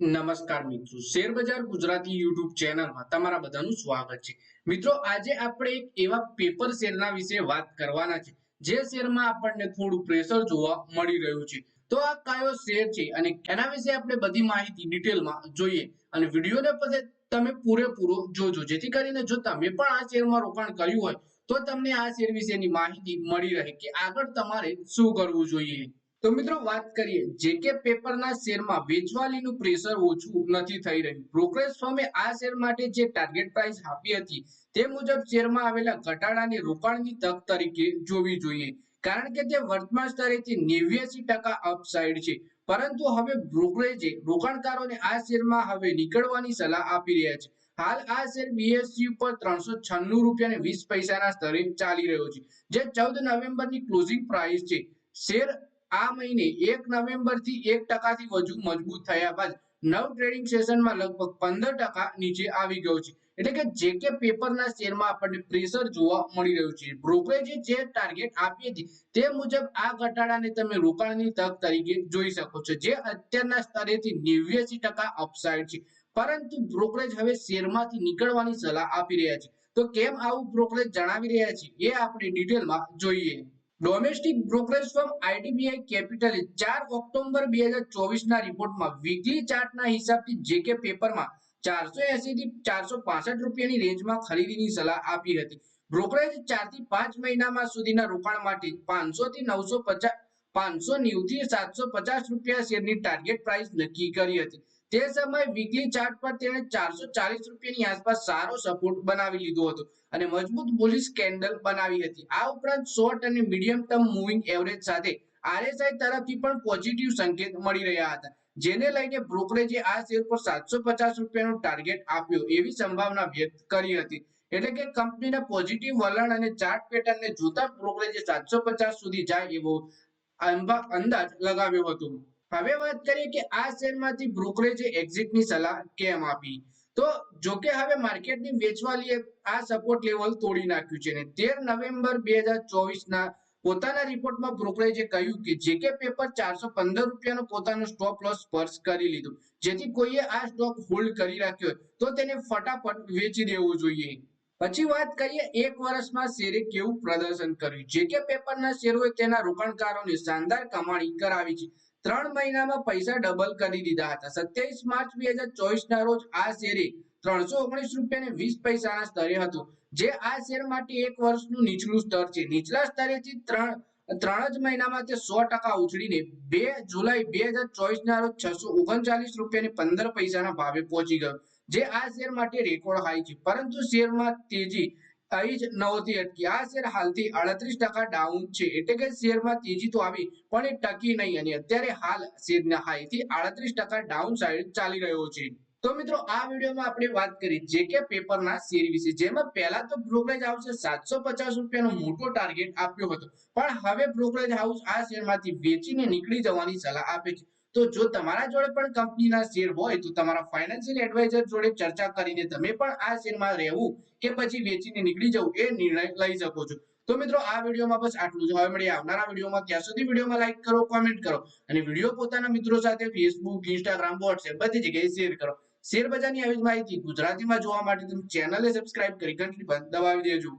નમસ્કાર મિત્રો. Share Gujarati YouTube ચેનલમાં તમારા બધાનું સ્વાગત છે. મિત્રો, આજે આપણે એક એવા પેપર શેરના વિશે વાત કરવાના છે, જે શેરમાં આપણને થોડું પ્રેશર જોવા મળી રહ્યું છે. તો આ કયો શેર છે અને એના વિશે આપણે બધી માહિતી ડિટેલમાં જોઈએ અને વિડીયોને પછી તમે પૂરેપૂરો જોજો. જેથી કરીને જો તમે પણ આ શેરમાં રોકાણ કર્યું હોય, તો તમને આ શેર વિશેની માહિતી મળી રહે કે આગળ તમારે શું કરવું જોઈએ. તો મિત્રો વાત કરીએ જેકે પેપરના શેરમાં વેચવાલીનું પ્રેશર ઓછું નથી થઈ રહ્યું. બ્રોકરેજ ફર્મે આ શેર માટે જે ટાર્ગેટ પ્રાઇસ આપી હતી, તે મુજબ શેરમાં આવેલા ઘટાડાને રોકાણની તક તરીકે જોવી જોઈએ. કારણ કે તે વર્તમાન સ્તરેથી નેવ્યાસી ટકા અપસાઇડ છે. પરંતુ હવે બ્રોકરેજે રોકાણકારોને આ શેરમાં હવે નીકળવાની સલાહ આપી રહ્યા છે. હાલ આ શેર બીએસસી ઉપર ત્રણસો છન્નું રૂપિયા વીસ પૈસાના સ્તરે ચાલી રહ્યો છે, જે ચૌદ નવેમ્બરની ક્લોઝિંગ પ્રાઇસ છે. શેર આ મહિને એક નવેમ્બરથી એક ટકાથી વધુ મજબૂત થયા બાદ નવ ટ્રેડિંગ સેશનમાં લગભગ પંદર ટકા નીચે આવી ગયો છે. એટલે કે જે કે પેપરના શેરમાં આપણને પ્રેશર જોવા મળી રહ્યું છે. બ્રોકરેજે જે ટાર્ગેટ આપી હતી તે મુજબ આ ઘટાડાને તમે રોકાણની તક તરીકે જોઈ શકો છો. જે અત્યારના સ્તરેથી નેવ્યાસી ટકા અપસાઇડ છે. પરંતુ બ્રોકરેજ હવે શેરમાંથી નીકળવાની સલાહ આપી રહ્યા છે. તો કેમ આવું બ્રોકરેજ જણાવી રહ્યા છે એ આપણે ડિટેલમાં જોઈએ. ડોમેસ્ટિક બ્રોકરેજ ફર્મ આઈડીબીઆઈ કેપિટલે ચાર ઓક્ટોબર બે હજાર ચોવીસના રિપોર્ટમાં વીકલી ચાર્ટના હિસાબથી જેકે પેપરમાં ચારસો એસી થી ચારસો પાસઠ રૂપિયાની રેન્જમાં ખરીદીની સલાહ આપી હતી. બ્રોકરેજ ચારથી પાંચ મહિનામાં સુધીના રોકાણ માટે પાંચસો થી નવસો પચાસ પાંચસો નેવું થી સાતસો પચાસ રૂપિયા શેરની ટાર્ગેટ પ્રાઇસ નક્કી કરી હતી. તે સમયે વીકલી ચાર્ટ પર તેણે ચારસો ચાલીસ રૂપિયાની આસપાસ સારો સપોર્ટ બનાવી લીધો હતો અને મજબૂત બુલિશ કેન્ડલ બનાવી હતી. આ ઉપરાંત શોર્ટ અને મીડિયમ ટર્મ મૂવિંગ એવરેજ સાથે આરએસઆઈ તરફથી પણ પોઝિટિવ સંકેત મળી રહ્યા હતા, જેને લઈને બ્રોકરેજે આ શેર પર સાતસો પચાસ રૂપિયાનો ટાર્ગેટ આપ્યો એવી સંભાવના વ્યક્ત કરી હતી. એટલે કે કંપનીના પોઝિટિવ વલણ અને ચાર્ટ પેટર્નને જોતા બ્રોકરેજે સાતસો પચાસ સુધી જાય એવો અંદાજ લગાવ્યો હતો. હવે વાત કરીએ કે આ શેરમાંથી બ્રોકરેજે એક્ઝિટની સલાહ કેમ આપી? તો જોકે હવે માર્કેટની વેચવાલીએ આ સપોર્ટ લેવલ તોડી નાખ્યું છે ને તેર નવેમ્બર બે હજાર ચોવીસના પોતાના રિપોર્ટમાં બ્રોકરેજે કહ્યું કે જેકે પેપર ચારસો પંદર રૂપિયાનો પોતાનો સ્ટોપ લોસ સ્પર્શ કરી લીધું. જેથી કોઈએ આ સ્ટોક હોલ્ડ કરી રાખ્યો તો તેને ફટાફટ વેચી દેવું જોઈએ. પછી વાત કરીએ એક વર્ષમાં શેરે કેવું પ્રદર્શન કર્યું? જેકે પેપરના શેરોએ તેના રોકાણકારોને શાનદાર કમાણી કરાવી છે. ત્રણ મહિનામાં પૈસા ડબલ કરી દીધા હતા. સત્યાવીસ માર્ચ બે હજાર ચોવીસ ના રોજ આ શેરે ત્રણસો ઓગણીસ રૂપિયા ને વીસ પૈસાના સ્તરે હતું. જે આ શેર માટે એક વર્ષનું નીચલું સ્તર છે. નીચલા સ્તરેથી ત્રણ ત્રણ જ મહિનામાં તે સો ટકા ઉછળીને બે જુલાઈ બે હજાર ચોવીસ ના રોજ છસો ઓગણચાલીસ રૂપિયા ને પંદર પૈસાના ભાવે પહોંચી ગયો. જે આ શેર માટે રેકોર્ડ હાઈ છે. પરંતુ શેરમાં તેજી અહીં જ નહોતી અટકી. આ શેર હાલથી આડત્રીસ ટકા ડાઉન છે. એટલે કે શેરમાં તેજી તો આવી, પણ એ ટકી નહીં. અને અત્યારે હાલ શેરના હાઈ થી આડત્રીસ ટકા ડાઉન સાઈડ ચાલી રહ્યો છે. તો મિત્રો, આ વિડીયોમાં આપણે વાત કરી જે કે પેપરના શેર વિશે. જેમાં પહેલા તો બ્રોકરેજ હાઉસે સાતસો પચાસ રૂપિયાનો મોટો ટાર્ગેટ આપ્યો હતો. પણ હવે બ્રોકરેજ હાઉસ આ શેરમાંથી વેચીને નીકળી જવાની સલાહ આપે છે. તો જો તમારા જોડે પણ કંપનીના શેર હોય તો તમારા ફાઇનાન્શિયલ એડવાઇઝર જોડે ચર્ચા કરીને તમે પણ આ શેરમાં રહેવું કે પછી વેચીને નીકળી જવું એ નિર્ણય લઈ શકો છો. તો મિત્રો, આ વિડીયોમાં બસ આટલું જ. હવે મળીએ આવનારા વિડીયોમાં. ત્યાં સુધી વિડીયોમાં લાઈક કરો કોમેન્ટ કરો અને વીડિયો પોતાના મિત્રો સાથે ફેસબુક ઇન્સ્ટાગ્રામ વોટ્સએપ બધી જગ્યાએ શેર કરો. શેર બજારની આવી માહિતી ગુજરાતીમાં જોવા માટે તમે ચેનલને સબસ્ક્રાઇબ કરી ઘંટડી દબાવી દેજો.